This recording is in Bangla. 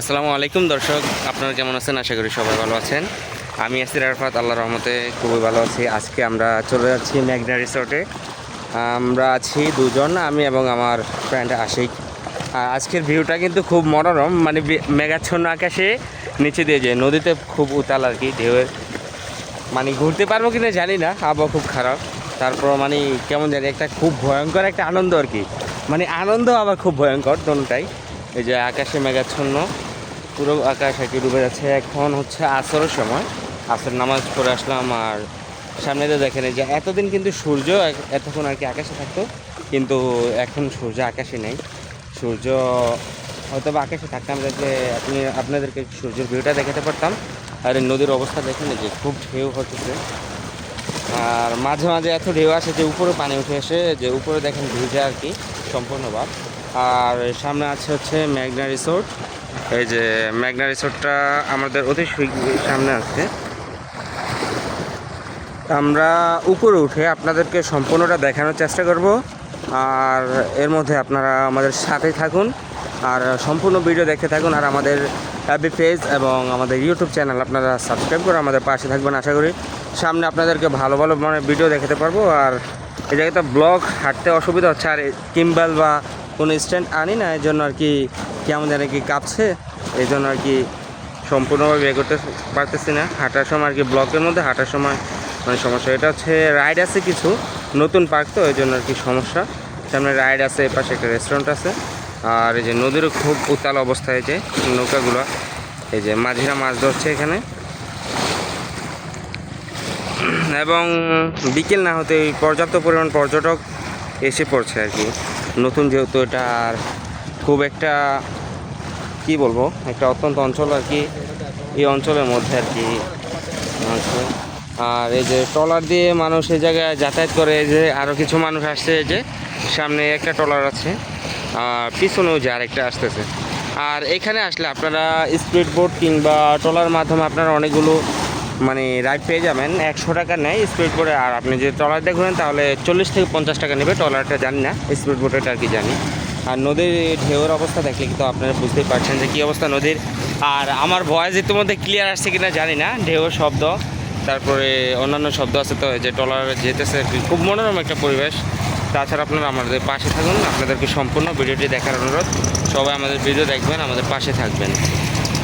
আসসালামু আলাইকুম দর্শক, আপনারা কেমন আছেন? আশা করি সবাই ভালো আছেন। আমি আসির আরফাত আল্লাহ রহমতে খুবই ভালো আছি। আজকে আমরা চলে যাচ্ছি ম্যাগনা রিসোর্টে। আমরা আছি দুজন, আমি এবং আমার ফ্রেন্ড আশিক। আজকের ভিউটা কিন্তু খুব মনোরম মানে মেঘাচ্ছন্ন আকাশে নিচে দিয়ে যায়। নদীতে খুব উতাল আর কি ঢেউয়ের মানে ঘুরতে পারব কিনা জানি না, আবহাওয়া খুব খারাপ। তারপর মানে কেমন জানি একটা খুব ভয়ঙ্কর একটা আনন্দ আর কি। মানে আনন্দ আবার খুব ভয়ঙ্কর, দোনোটাই। এই যে আকাশে মেঘাচ্ছন্ন। পুরো আকাশ আর কি ডুবে যাচ্ছে। এখন হচ্ছে আসরের সময়। আসর নামাজ পড়ে আসলাম আর সামনে তো দেখেন যে এতদিন কিন্তু সূর্য এতক্ষণ আর কি আকাশে থাকতো। কিন্তু এখন সূর্য আকাশে নেই। সূর্য হয়তো বা আকাশে থাকতাম দেখলে আপনি আপনাদেরকে সূর্যের ভিউটা দেখাতে পারতাম। আর নদীর অবস্থা দেখেন যে খুব ঢেউ হচ্ছে। আর মাঝে মাঝে এত ঢেউ আসে যে উপরে পানি উঠে আসে, যে উপরে দেখেন ভিউটা আর কি সম্পূর্ণ ভাব আর সামনে আছে হচ্ছে ম্যাগনা রিসোর্ট এই যে ম্যাগনা রিসোর্টটা আমাদের অতি সামনে আছে আমরা উপরে উঠে আপনাদেরকে সম্পূর্ণটা দেখানোর চেষ্টা করব, আর এর মধ্যে আপনারা আমাদের সাথে থাকুন, আর সম্পূর্ণ ভিডিও দেখতে থাকুন, আর আমাদের অ্যাবি পেজ এবং আমাদের ইউটিউব চ্যানেল আপনারা সাবস্ক্রাইব করে আমাদের পাশে থাকবেন, আশা করি সামনে আপনাদেরকে ভালো ভালো মানে ভিডিও দেখাতে পারব, আর এই জায়গাতে ব্লগ হাঁটতে অসুবিধা হচ্ছে, আর কিম্বাল বা কোনো স্ট্যান্ড আনি না এই জন্য আর কি কেমন জানি কি কাঁপছে? এই জন্য আর কি সম্পূর্ণভাবে বের করতে পারতেছি না। হাঁটার সময় আর কি ব্লকের মধ্যে হাঁটার সময় মানে সমস্যা। এটা হচ্ছে রাইড আছে কিছু, নতুন পার্ক তো এই জন্য আর কি সমস্যা। সামনে রাইড আছে এপাশে একটা রেস্টুরেন্ট আছে। আর এই যে নদীরও খুব উত্তাল অবস্থায় যে নৌকাগুলো। এই যে মাঝিরা মাছ ধরছে এখানে। এবং বিকেল না হতে পর্যাপ্ত পরিমাণ পর্যটক এসে পড়ছে আর কি। নতুন যেহেতু এটা আর খুব একটা কি বলব? একটা অত্যন্ত অঞ্চল আর কি, এই অঞ্চলের মধ্যে আর কি আছে। আর এই যে ট্রলার দিয়ে মানুষ এই জায়গায় যাতায়াত করে, এই যে আরও কিছু মানুষ আসছে, এই যে সামনে একটা ট্রলার আছে, আর পিছনেও যে আরেকটা আসতেছে। আর এখানে আসলে আপনারা স্পিড বোট কিংবা ট্রলার মাধ্যমে আপনারা অনেকগুলো মানে রাইড পেয়ে যাবেন। একশো টাকা নেয় স্পিড বোটে, আর আপনি যে ট্রলার ঘুরেন, তাহলে চল্লিশ থেকে পঞ্চাশ টাকা নেবে। ট্রলারটা জানি না, স্পিড বোটেটা আর কি জানি। আর নদীর ঢেউর অবস্থা দেখলে কিন্তু আপনারা বুঝতেই পারছেন যে কী অবস্থা নদীর। আর আমার ভয়েস ইতিমধ্যে ক্লিয়ার আসছে কিনা জানি না ঢেউয়ের শব্দ, তারপরে অন্যান্য শব্দ আছে তো যে টলার যেতেছে। খুব মনোরম একটা পরিবেশ। তাছাড়া আপনারা আমাদের পাশে থাকুন, আপনাদেরকে সম্পূর্ণ ভিডিওটি দেখার অনুরোধ। সবাই আমাদের ভিডিও দেখবেন, আমাদের পাশে থাকবেন।